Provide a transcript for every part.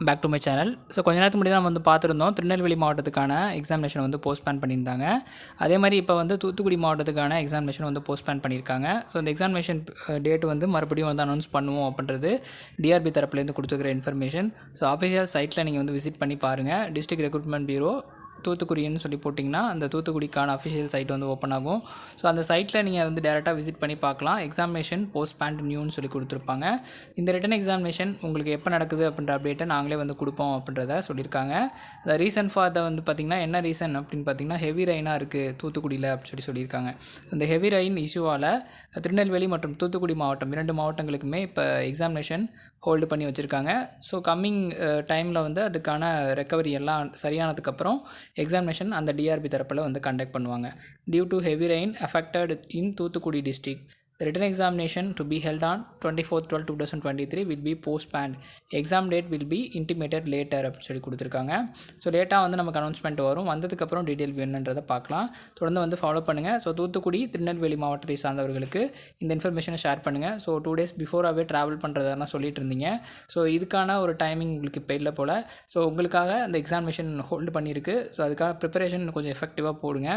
Back to my channel so கொஞ்ச நேரத்துக்கு முன்னாடி நம்ம வந்து பார்த்துருந்தோம் திருநெல்வேலி மாவட்டத்துக்கான எக்ஸாமினேஷன் வந்து போஸ்ட்பேன் பண்ணியிருந்தாங்க. அதே மாதிரி இப்போ வந்து தூத்துக்குடி மாவட்டத்துக்கான எக்ஸாமினேஷன் வந்து போஸ்ட்பேன் பண்ணியிருக்காங்க. ஸோ இந்த எக்ஸாமினேஷன் டேட் வந்து மறுபடியும் வந்து அனௌன்ஸ் பண்ணுவோம் அப்படின்றது டிஆர்பி தரப்புலேருந்து கொடுத்துருக்கிற இன்ஃபர்மேஷன் ஸோ ஆஃபிஷியல் சைட்டில் நீங்கள் வந்து விசிட் பண்ணி பாருங்கள் டிஸ்ட்ரிக்ட் ரெக்ரூட்மெண்ட் பியூரோ தூத்துக்குடின்னு சொல்லி போட்டிங்கன்னா அந்த தூத்துக்குடிக்கான அஃபிஷியல் சைட் வந்து ஓப்பன் ஆகும். ஸோ அந்த சைட்டில் நீங்கள் வந்து டேரெக்டாக விசிட் பண்ணி பார்க்கலாம். எக்ஸாமினேஷன் போஸ்ட் பேண்ட் நியூன்னு சொல்லி கொடுத்துருப்பாங்க. இந்த ரிட்டன் எக்ஸாமினேஷன் உங்களுக்கு எப்போ நடக்குது அப்படின்ற அப்டேட்டை நாங்களே வந்து கொடுப்போம் அப்படின்றத சொல்லியிருக்காங்க. அந்த ரீசன் ஃபார் த வந்து பார்த்திங்கன்னா என்ன ரீசன் அப்படின்னு பார்த்தீங்கன்னா ஹெவி ரெயினாக இருக்குது தூத்துக்குடியில் அப்படின்னு சொல்லி சொல்லியிருக்காங்க. இந்த ஹெவி ரெயின் இஷ்யூவால் திருநெல்வேலி மற்றும் தூத்துக்குடி மாவட்டம் இரண்டு மாவட்டங்களுக்குமே இப்போ எக்ஸாமினேஷன் ஹோல்டு பண்ணி வச்சுருக்காங்க. ஸோ கம்மிங் டைமில் வந்து அதுக்கான ரெக்கவரி எல்லாம் சரியானதுக்கப்புறம் எக்ஸாமினேஷன் அந்த டிஆர்பி தரப்பில் வந்து கண்டக்ட் பண்ணுவாங்க. Due to heavy rain affected in Thoothukudi district written examination to be held on 24th 12 2023 will be postponed. Exam date will be intimated later அப்படின்னு சொல்லி கொடுத்துருக்காங்க. ஸோ லேட்டாக வந்து நமக்கு அனௌன்ஸ்மெண்ட் வரும். வந்ததுக்கப்புறம் டீட்டெயில் வேணுன்றதை பார்க்கலாம். தொடர்ந்து வந்து ஃபாலோ பண்ணுங்கள் ஸோ தூத்துக்குடி திருநெல்வேலி மாவட்டத்தை சார்ந்தவர்களுக்கு இந்த இன்ஃபர்மேஷனை ஷேர் பண்ணுங்கள் ஸோ டூ டேஸ் பிஃபோராகவே ட்ராவல் பண்ணுறதெல்லாம் சொல்லிட்டு இருந்தீங்க. ஸோ இதுக்கான ஒரு டைமிங் உங்களுக்கு இப்போ இல்லை போல். ஸோ உங்களுக்காக அந்த எக்ஸாமினேஷன் ஹோல்டு பண்ணியிருக்கு. ஸோ அதுக்காக ப்ரிப்பரேஷன் கொஞ்சம் எஃபெக்டிவாக போடுங்க.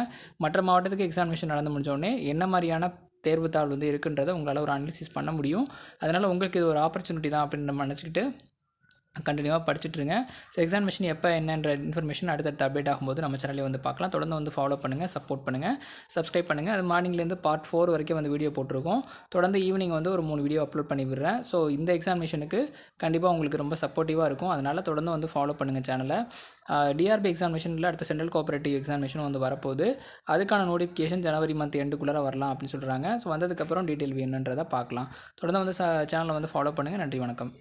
மற்ற மாவட்டத்துக்கு எக்ஸாமினேஷன் நடந்து முடிஞ்சோடனே என்ன மாதிரியான தேர்வுத்தாள் வந்து இருக்குன்றதை உங்களால் ஒரு அனாலிசிஸ் பண்ண முடியும். அதனால் உங்களுக்கு இது ஒரு ஆப்பர்ச்சுனிட்டி தான் அப்படின்னு நம்ம நினச்சிக்கிட்டு கண்டினியூவாக படிச்சுட்ருங்க ஸோ எக்ஸாமினேஷன் எப்போ என்னன்ற இன்ஃபர்மேஷன் அடுத்தடுத்து அப்டேட் ஆகும்போது நம்ம சேனலே வந்து பார்க்கலாம். தொடர்ந்து வந்து ஃபாலோ பண்ணுங்கள் சப்போர்ட் பண்ணுங்கள் சப்ஸ்கிரைப் பண்ணுங்கள் அது மார்னிங்லேருந்து பார்ட் ஃபோர் வரைக்கும் வந்து வீடியோ போட்டிருக்கோம். தொடர்ந்து ஈவினிங் வந்து ஒரு மூணு வீடியோ அப்லோட் பண்ணி விடுறேன். ஸோ இந்த எக்ஸாமினேஷனுக்கு கண்டிப்பாக உங்களுக்கு ரொம்ப சப்போர்ட்டிவாக இருக்கும். அதனால் தொடர்ந்து வந்து ஃபாலோ பண்ணுங்கள் சேனலை டிஆர்பி எக்ஸாமினேஷனில் அடுத்த சென்ட்ரல் கோஆபரேட்டிவ் எக்ஸாமினேஷனும் வந்து வரப்போகுது. அதுக்கான நோட்டிஃபிகேஷன் ஜனவரி மந்த் எண்டுக்குள்ளே வரலாம் அப்படின்னு சொல்கிறாங்க ஸோ வந்ததுக்கப்புறம் டீட்டெயில் என்னன்றதை பார்க்கலாம். தொடர்ந்து வந்து சேனலை வந்து ஃபாலோ பண்ணுங்கள் நன்றி வணக்கம்.